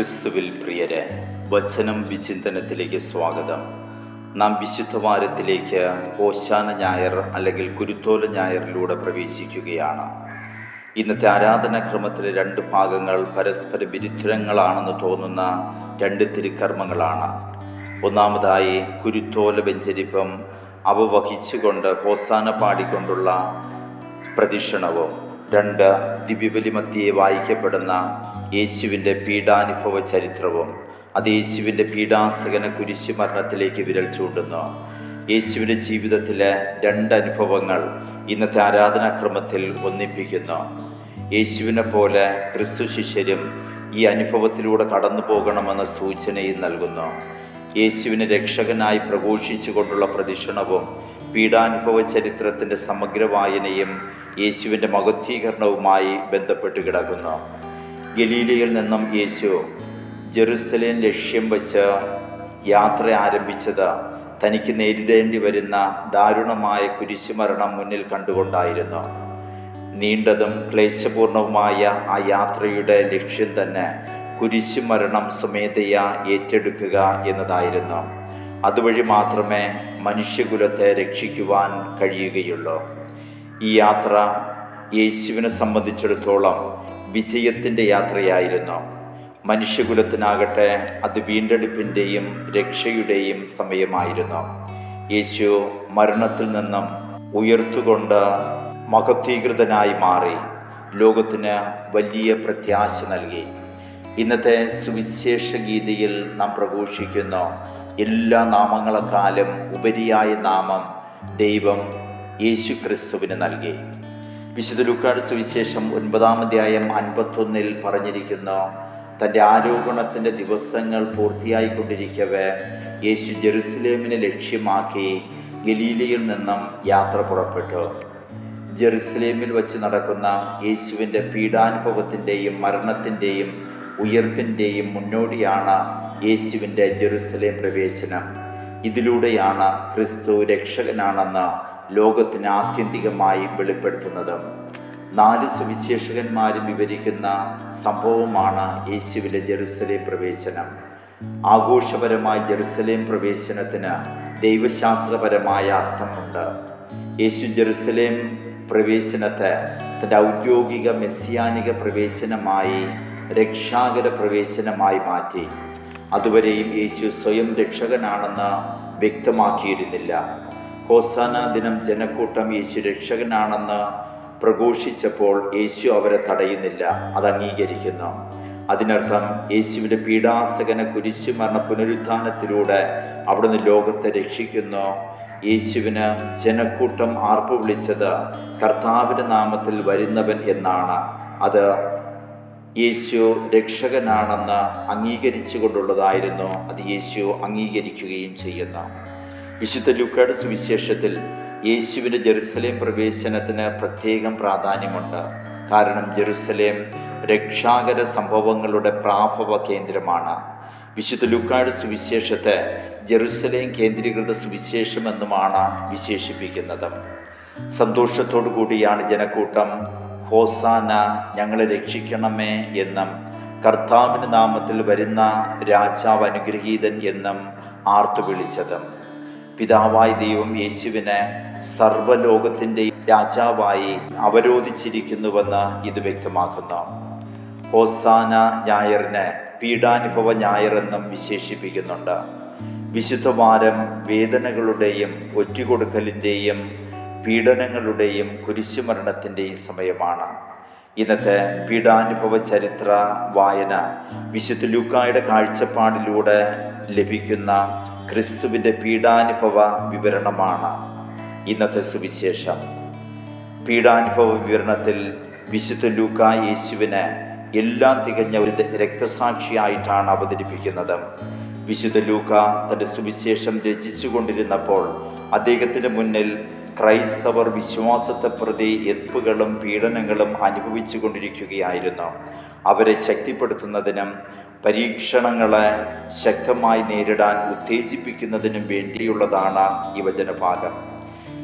ക്രിസ്തുവിൽ പ്രിയരെ വചനം വിചിന്തനത്തിലേക്ക് സ്വാഗതം. നാം വിശുദ്ധ വാരത്തിലേക്ക് ഓശാന ഞായർ അല്ലെങ്കിൽ കുരുത്തോല ഞായറിലൂടെ പ്രവേശിക്കുകയാണ്. ഇന്നത്തെ ആരാധനാക്രമത്തിലെ രണ്ട് ഭാഗങ്ങൾ പരസ്പര വിരുദ്ധങ്ങളാണെന്ന് തോന്നുന്ന രണ്ട് തിരുക്കർമ്മങ്ങളാണ്. ഒന്നാമതായി കുരുത്തോല വെഞ്ചരിപ്പം അവ വഹിച്ചുകൊണ്ട് ഹോസാന പാടിക്കൊണ്ടുള്ള പ്രദക്ഷിണവും രണ്ട് ദിവ്യബലിമധ്യയെ വായിക്കപ്പെടുന്ന യേശുവിന്റെ പീഡാനുഭവ ചരിത്രവും അത് യേശുവിന്റെ പീഡാസകന കുരിശു മരണത്തിലേക്ക് വിരൽ ചൂണ്ടുന്നു. യേശുവിന്റെ ജീവിതത്തിലെ രണ്ട് അനുഭവങ്ങൾ ഇന്നത്തെ ആരാധനാക്രമത്തിൽ ഒന്നിപ്പിക്കുന്നു. യേശുവിനെ പോലെ ക്രിസ്തു ശിഷ്യരും ഈ അനുഭവത്തിലൂടെ കടന്നു പോകണമെന്ന സൂചനയും നൽകുന്നു. യേശുവിനെ രക്ഷകനായി പ്രഘോഷിച്ചുകൊണ്ടുള്ള പ്രദക്ഷിണവും പീഡാനുഭവ ചരിത്രത്തിന്റെ സമഗ്ര വായനയും യേശുവിന്റെ മഹത്വീകരണവുമായി ബന്ധപ്പെട്ട് കിടക്കുന്നു. ഗലീലയിൽ നിന്നും യേശു ജെറുസലേം ലക്ഷ്യം വച്ച് യാത്ര ആരംഭിച്ചത് തനിക്ക് നേരിടേണ്ടി വരുന്ന ദാരുണമായ കുരിശുമരണം മുന്നിൽ കണ്ടുകൊണ്ടായിരുന്നു. നീണ്ടതും ക്ലേശപൂർണവുമായ ആ യാത്രയുടെ ലക്ഷ്യം തന്നെ കുരിശുമരണം സ്വമേധയാ ഏറ്റെടുക്കുക എന്നതായിരുന്നു. അതുവഴി മാത്രമേ മനുഷ്യകുലത്തെ രക്ഷിക്കുവാൻ കഴിയുകയുള്ളൂ. ഈ യാത്ര യേശുവിനെ സംബന്ധിച്ചിടത്തോളം വിജയത്തിന്റെ യാത്രയായിരുന്നു. മനുഷ്യകുലത്തിനാകട്ടെ അത് വീണ്ടെടുപ്പിന്റെയും രക്ഷയുടെയും സമയമായിരുന്നു. യേശു മരണത്തിൽ നിന്നും ഉയർത്തുകൊണ്ട് മഹത്വീകൃതനായി മാറി. ലോകത്തിന് വലിയ പ്രത്യാശ നൽകി. ഇന്നത്തെ സുവിശേഷ ഗീതയിൽ നാം പ്രഘോഷിക്കുന്ന. എല്ലാ നാമങ്ങളെക്കാളും ഉപരിയായ നാമം ദൈവം യേശു ക്രിസ്തുവിന് നൽകി. വിശുദ്ധ ലുക്കാട് സുവിശേഷം ഒൻപതാം അധ്യായം അൻപത്തൊന്നിൽ പറഞ്ഞിരിക്കുന്ന തന്റെ ആരോപണത്തിന്റെ ദിവസങ്ങൾ പൂർത്തിയായിക്കൊണ്ടിരിക്കവേ യേശു ജെറുസലേമിനെ ലക്ഷ്യമാക്കി ഗലീലയിൽ നിന്നും യാത്ര പുറപ്പെട്ടു. ജെറുസലേമിൽ വച്ച് നടക്കുന്ന യേശുവിന്റെ പീഡാനുഭവത്തിന്റെയും മരണത്തിന്റെയും ഉയർപ്പിന്റെയും മുന്നോടിയാണ് യേശുവിന്റെ ജെറുസലേം പ്രവേശനം. ഇതിലൂടെയാണ് ക്രിസ്തു രക്ഷകനാണെന്ന് ലോകത്തിന് ആത്യന്തികമായി വെളിപ്പെടുത്തുന്നത്. നാല് സുവിശേഷകന്മാരും വിവരിക്കുന്ന സംഭവമാണ് യേശുവിന്റെ ജെറുസലേം പ്രവേശനം. ആഘോഷപരമായ ജെറുസലേം പ്രവേശനത്തിന് ദൈവശാസ്ത്രപരമായ അർത്ഥമുണ്ട്. യേശു ജെറുസലേം പ്രവേശനത്തെ തന്റെ ഔദ്യോഗിക മെസ്സിയാനിക പ്രവേശനമായി രക്ഷാകര പ്രവേശനമായി മാറ്റി. അതുവരെയും യേശു സ്വയം രക്ഷകനാണെന്ന് വ്യക്തമാക്കിയിരുന്നില്ല. ഹോസാന ദിനം ജനക്കൂട്ടം യേശു രക്ഷകനാണെന്ന് പ്രഘോഷിച്ചപ്പോൾ യേശു അവരെ തടയുന്നില്ല അത് അംഗീകരിക്കുന്നു. അതിനർത്ഥം യേശുവിന്റെ പീഡാസകന കുരിശു മരണ പുനരുത്ഥാനത്തിലൂടെ അവിടുന്ന് ലോകത്തെ രക്ഷിക്കുന്നു. യേശുവിന് ജനക്കൂട്ടം ആർപ്പ് വിളിച്ചത് കർത്താവിന്റെ നാമത്തിൽ വരുന്നവൻ എന്നാണ്. അത് യേശു രക്ഷകനാണെന്ന് അംഗീകരിച്ചു കൊണ്ടുള്ളതായിരുന്നു അത് യേശു അംഗീകരിക്കുകയും ചെയ്യുന്ന. വിശുദ്ധ ലുക്കാട് സുവിശേഷത്തിൽ യേശുവിന്റെ ജെറുസലേം പ്രവേശനത്തിന് പ്രത്യേകം പ്രാധാന്യമുണ്ട്. കാരണം ജെറുസലേം രക്ഷാകര സംഭവങ്ങളുടെ പ്രാഭവ കേന്ദ്രമാണ്. വിശുദ്ധ ലുക്കാട് സുവിശേഷത്തെ ജെറുസലേം കേന്ദ്രീകൃത സുവിശേഷം എന്നുമാണ് വിശേഷിപ്പിക്കുന്നത്. സന്തോഷത്തോടു കൂടിയാണ് ജനക്കൂട്ടം ഹോസാന ഞങ്ങളെ രക്ഷിക്കണമേ എന്നും കർത്താവിന് നാമത്തിൽ വരുന്ന രാജാവ് അനുഗ്രഹീതൻ എന്നും ആർത്തു വിളിച്ചത്. പിതാവായ ദൈവം യേശുവിനെ സർവലോകത്തിന്റെ രാജാവായി അവരോധിച്ചിരിക്കുന്നുവെന്ന് ഇത് വ്യക്തമാക്കുന്നു. ഹോസാന ഞായറിനെ പീഡാനുഭവ ഞായറെന്നും വിശേഷിപ്പിക്കുന്നുണ്ട്. വിശുദ്ധവാരം വേദനകളുടെയും ഒറ്റുകൊടുക്കലിന്റെയും പീഡനങ്ങളുടെയും കുരിശുമരണത്തിന്റെയും സമയമാണ്. ഇന്നത്തെ പീഡാനുഭവ ചരിത്ര വായന വിശുദ്ധ ലൂക്കായുടെ കാഴ്ചപ്പാടിലൂടെ ലഭിക്കുന്ന ക്രിസ്തുവിന്റെ പീഡാനുഭവ വിവരണമാണ്. ഇന്നത്തെ സുവിശേഷം. പീഡാനുഭവ വിവരണത്തിൽ വിശുദ്ധ ലൂക്ക യേശുവിനെ എല്ലാം തികഞ്ഞ ഒരു രക്തസാക്ഷിയായിട്ടാണ് അവതരിപ്പിക്കുന്നത്. വിശുദ്ധ ലൂക്ക തന്റെ സുവിശേഷം രചിച്ചുകൊണ്ടിരുന്നപ്പോൾ അദ്ദേഹത്തിന് മുന്നിൽ ക്രൈസ്തവർ വിശ്വാസത്തെ പ്രതി എത്തുകളും പീഡനങ്ങളും അനുഭവിച്ചു കൊണ്ടിരിക്കുകയായിരുന്നു അവരെ ശക്തിപ്പെടുത്തുന്നതിനും പരീക്ഷണങ്ങളെ ശക്തമായി നേരിടാൻ ഉത്തേജിപ്പിക്കുന്നതിനും വേണ്ടിയുള്ളതാണ് ഈ വചനഭാഗം.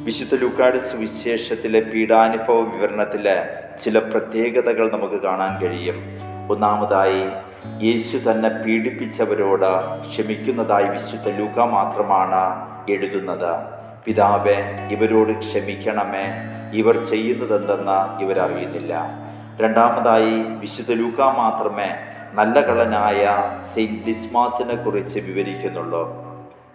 വിശുദ്ധ ലൂക്കാട് സുവിശേഷത്തിലെ പീഡാനുഭവ വിവരണത്തിലെ ചില പ്രത്യേകതകൾ നമുക്ക് കാണാൻ കഴിയും. ഒന്നാമതായി യേശു തന്നെ പീഡിപ്പിച്ചവരോട് ക്ഷമിക്കുന്നതായി വിശുദ്ധ ലൂക്ക മാത്രമാണ് എഴുതുന്നത്. പിതാവെ ഇവരോട് ക്ഷമിക്കണമേ. ഇവർ ചെയ്യുന്നതെന്തെന്ന് ഇവരറിയുന്നില്ല. രണ്ടാമതായി വിശുദ്ധ ലൂക്ക മാത്രമേ നല്ല കള്ളനായ സെയിന്റ് ഡിസ്മാസിനെ കുറിച്ച് വിവരിക്കുന്നുള്ളൂ.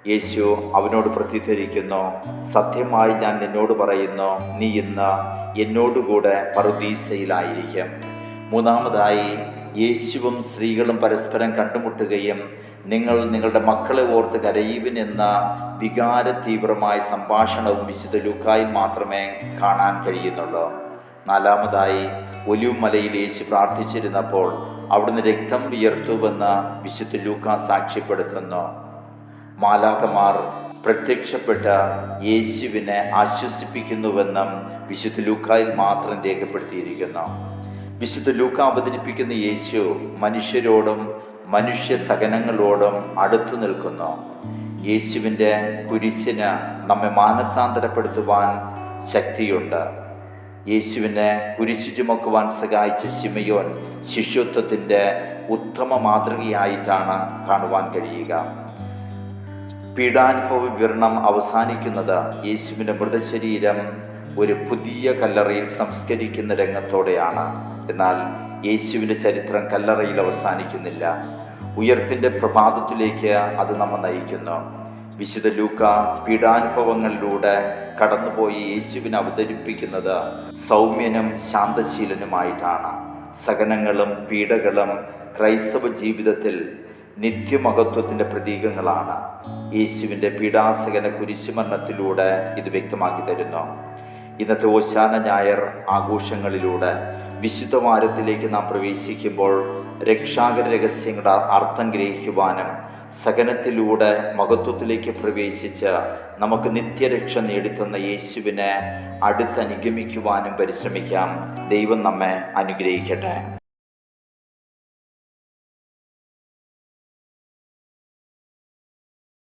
യേശു അവനോട് പ്രത്യുദ്ധരിക്കുന്നു സത്യമായി ഞാൻ നിന്നോട് പറയുന്നു നീ ഇന്ന് എന്നോടുകൂടെ പറുദീസയിലായിരിക്കും. മൂന്നാമതായി യേശുവും സ്ത്രീകളും പരസ്പരം കണ്ടുമുട്ടുകയും നിങ്ങൾ നിങ്ങളുടെ മക്കളെ ഓർത്ത് കരയുവിൻ എന്ന വികാര തീവ്രമായ സംഭാഷണവും വിശുദ്ധ ലൂക്കായിൽ മാത്രമേ കാണാൻ കഴിയുന്നുള്ളൂ. നാലാമതായി ഒലിവുമലയിൽ യേശു പ്രാർത്ഥിച്ചിരുന്നപ്പോൾ അവിടുന്ന് രക്തം വിയർത്തുവെന്ന് വിശുദ്ധ ലൂക്ക സാക്ഷ്യപ്പെടുത്തുന്നു. മാലാകമാർ പ്രത്യക്ഷപ്പെട്ട യേശുവിനെ ആശ്വസിപ്പിക്കുന്നുവെന്നും വിശുദ്ധ ലൂക്കായിൽ മാത്രം രേഖപ്പെടുത്തിയിരിക്കുന്നു. വിശുദ്ധ ലൂക്ക അവതരിപ്പിക്കുന്ന യേശു മനുഷ്യരോടും മനുഷ്യ സഹനങ്ങളോടും അടുത്തു നിൽക്കുന്നു. യേശുവിന്റെ കുരിശിന് നമ്മെ മാനസാന്തരപ്പെടുത്തുവാൻ ശക്തിയുണ്ട്. യേശുവിനെ കുരിശു ചുമക്കുവാൻ സഹായിച്ച ശിമയോൻ ശിഷ്യത്വത്തിന്റെ ഉത്തമ മാതൃകയായിട്ടാണ് കാണുവാൻ കഴിയുക. പീഡാനുഭവ വിവരണം അവസാനിക്കുന്നത് യേശുവിന്റെ മൃതശരീരം ഒരു പുതിയ കല്ലറയിൽ സംസ്കരിക്കുന്ന രംഗത്തോടെയാണ്. എന്നാൽ യേശുവിന്റെ ചരിത്രം കല്ലറയിൽ അവസാനിക്കുന്നില്ല. ഉയർപ്പിന്റെ പ്രഭാതത്തിലേക്ക് അത് നമ്മെ നയിക്കുന്നു. വിശുദ്ധ ലൂക്ക പീഡാനുഭവങ്ങളിലൂടെ കടന്നുപോയി യേശുവിനെ അവതരിപ്പിക്കുന്നത് സൗമ്യനും ശാന്തശീലനുമായിട്ടാണ്. സഹനങ്ങളും പീഡകളും ക്രൈസ്തവ ജീവിതത്തിൽ നിത്യമഹത്വത്തിന്റെ പ്രതീകങ്ങളാണ്. യേശുവിന്റെ പീഡാസകന കുരിശുമരണത്തിലൂടെ ഇത് വ്യക്തമാക്കി തരുന്നു. ഇന്നത്തെ ഓശാന ഞായർ ആഘോഷങ്ങളിലൂടെ വിശുദ്ധ വാരത്തിലേക്ക് നാം പ്രവേശിക്കുമ്പോൾ രക്ഷാകര രഹസ്യങ്ങളുടെ അർത്ഥം ഗ്രഹിക്കുവാനും സകനത്തിലൂടെ മഹത്വത്തിലേക്ക് പ്രവേശിച്ച് നമുക്ക് നിത്യരക്ഷ നേടിത്തന്ന യേശുവിനെ അടുത്തനുഗമിക്കുവാനും പരിശ്രമിക്കാം. ദൈവം നമ്മെ അനുഗ്രഹിക്കട്ടെ.